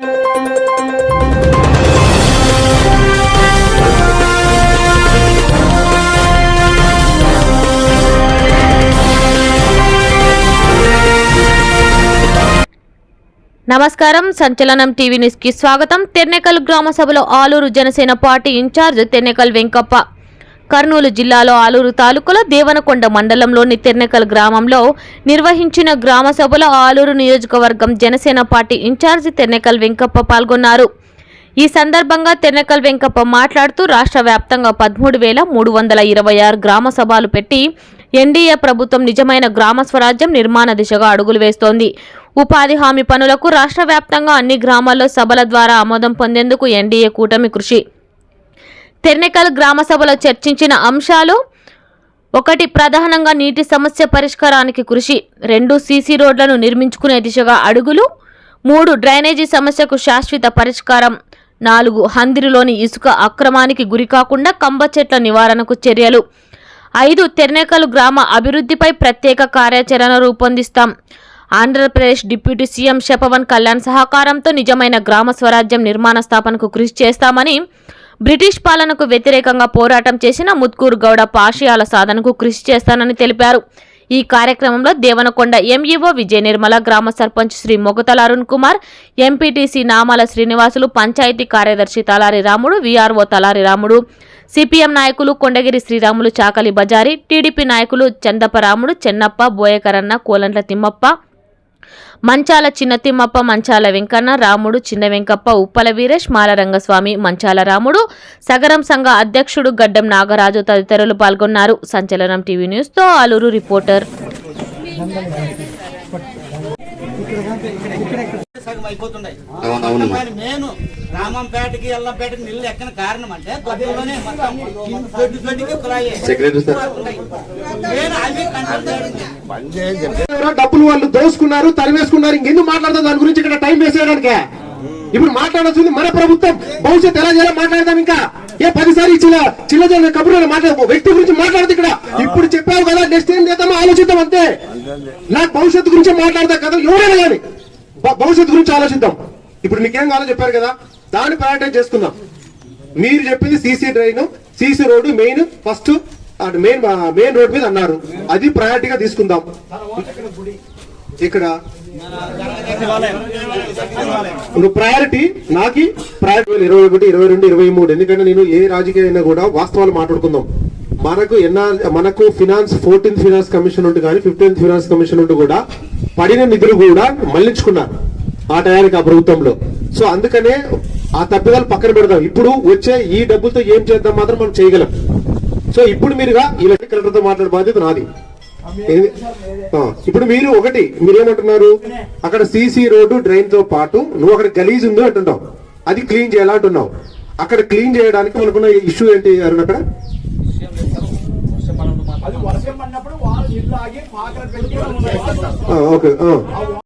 నమస్కారం. సంచలనం టీవీ న్యూస్కి స్వాగతం. తెన్నెకల్ గ్రామ సభలో ఆలూరు జనసేన పార్టీ ఇన్ఛార్జ్ తెన్నెకల్ వెంకప్ప. కర్నూలు జిల్లాలో ఆలూరు తాలూకులో దేవనకొండ మండలంలోని తెర్నకల్ గ్రామంలో నిర్వహించిన గ్రామ సభలో ఆలూరు నియోజకవర్గం జనసేన పార్టీ ఇన్ఛార్జి తెర్నకల్ వెంకప్ప పాల్గొన్నారు. ఈ సందర్భంగా తెన్నకల్ వెంకప్ప మాట్లాడుతూ రాష్ట్ర వ్యాప్తంగా పదమూడు వేల మూడు వందల ఇరవై ఆరు గ్రామ సభలు పెట్టి ఎన్డీఏ ప్రభుత్వం నిజమైన గ్రామ స్వరాజ్యం నిర్మాణ దిశగా అడుగులు వేస్తోంది. ఉపాధి హామీ పనులకు రాష్ట్ర వ్యాప్తంగా అన్ని గ్రామాల్లో సభల ద్వారా ఆమోదం పొందేందుకు ఎన్డీఏ కూటమి కృషి. తెర్నెకల్ గ్రామ సభలో చర్చించిన అంశాలు ఒకటి ప్రధానంగా నీటి సమస్య పరిష్కారానికి కృషి రెండు సీసీ రోడ్లను నిర్మించుకునే దిశగా అడుగులు మూడు డ్రైనేజీ సమస్యకు శాశ్వత పరిష్కారం నాలుగు హందిరిలోని ఇసుక అక్రమానికి గురికాకుండా కంబ చెట్ల నివారణకు చర్యలు. ఐదు తెర్నేకల్ గ్రామ అభివృద్ధిపై ప్రత్యేక కార్యాచరణ రూపొందిస్తాం. ఆంధ్రప్రదేశ్ డిప్యూటీ సీఎం శపవన్ కళ్యాణ్ సహకారంతో నిజమైన గ్రామ స్వరాజ్యం నిర్మాణ స్థాపనకు కృషి చేస్తామని బ్రిటిష్ పాలనకు వ్యతిరేకంగా పోరాటం చేసిన ముత్కూరు గౌడ పాషయాల సాధనకు కృషి చేస్తానని తెలిపారు. ఈ కార్యక్రమంలో దేవనకొండ ఎంఈఓ విజయ నిర్మల గ్రామ సర్పంచ్ శ్రీ మొగతల అరుణ్ కుమార్ ఎంపీటీసీ నామాల శ్రీనివాసులు పంచాయతీ కార్యదర్శి తలారి రాముడు వీఆర్ఓ తలారి రాముడు సిపిఎం నాయకులు కొండగిరి శ్రీరాములు చాకలి బజారి టీడీపీ నాయకులు చందపరాముడు చెన్నప్ప బోయకరన్న కోలంట్ల తిమ్మప్ప మంచాల చిన్న తిమ్మప్ప మంచాల వెంకన్న రాముడు చిన్న వెంకప్ప ఉప్పల వీరేష్ మాలరంగస్వామి మంచాల రాముడు సగరం సంఘ అధ్యక్షుడు గడ్డం నాగరాజు తదితరులు పాల్గొన్నారు. సంచలనం టీవీ న్యూస్తో ఆలూరు రిపోర్టర్. సగం. మరి నేను రామంపేటకి ఎల్లంపేటకి నీళ్ళు ఎక్కని కారణం అంటే గొప్పలోనే మొత్తం దొడ్డి దొడ్డికి కులాయి డబ్బులు వాళ్ళు దోసుకున్నారు తరివేసుకున్నారు ఇంకెందుకు మాట్లాడదాం దాని గురించి ఇక్కడ టైం వేస్ట్ చేయడానికి. ఇప్పుడు మాట్లాడాల్సింది మన ప్రభుత్వం. భవిష్యత్ ఎలా చేయాలో మాట్లాడదాం ఇంకా. ఏ పదిసారి చిన్న చిన్న చిన్న కబుర్లు మాట్లాడ వ్యక్తి గురించి మాట్లాడదు ఇక్కడ. ఇప్పుడు చెప్పావు కదా నెక్స్ట్ ఏం చేద్దామో ఆలోచిద్దాం అంతే. నాకు భవిష్యత్తు గురించి మాట్లాడదాం కదా ఎవరైనా కానీ భవిష్యత్తు గురించి ఆలోచిద్దాం. ఇప్పుడు నీకేం కావాలో చెప్పారు కదా దాన్ని ప్రయారిటైజ్ చేసుకుందాం. మీరు చెప్పింది CC drain CC road main first main main road మీద అన్నారు. అది ప్రయారిటీగా తీసుకుందాం. ఇక్కడ ఇప్పుడు ప్రయారిటీ నాకి ప్రయారిటీ ఇరవై ఒకటి ఇరవై రెండు ఇరవై మూడు. ఎందుకంటే నేను ఏ రాజకీయ అయినా కూడా వాస్తవాలు మాట్లాడుకుందాం. మనకు ఎన్ఆర్ మనకు ఫినాన్స్ ఫోర్టీన్త్ ఫినాన్స్ కమిషన్ ఉంటుంది కానీ ఫిఫ్టీన్త్ ఫినాన్స్ కమిషన్ ఉంటుంది కూడా పడిన నిధులు కూడా మళ్ళించుకున్నారు ఆ టయానికి ఆ ప్రభుత్వంలో. సో అందుకనే ఆ తప్పిదాలు పక్కన పెడదాం. ఇప్పుడు వచ్చే ఈ డబ్బులతో ఏం చేద్దాం మాత్రం మనం చేయగలం. సో ఇప్పుడు మీరుగా ఈ కలెక్టర్తో మాట్లాడే బాధ్యత నాది. ఇప్పుడు మీరు ఒకటి మీరేమంటున్నారు? అక్కడ సీసీ రోడ్డు డ్రైన్తో పాటు నువ్వు అక్కడ గలీజ్ ఉందో అంటున్నావు. అది క్లీన్ చేయాలంటున్నావు అక్కడ క్లీన్ చేయడానికి మనకున్న ఇష్యూ ఏంటి అరుణ్ అక్కడ అది వర్షం పడినప్పుడు వాళ్ళు ఇల్లు ఆగి పాకలు పెట్టి ఆ, ఓకే ఆ.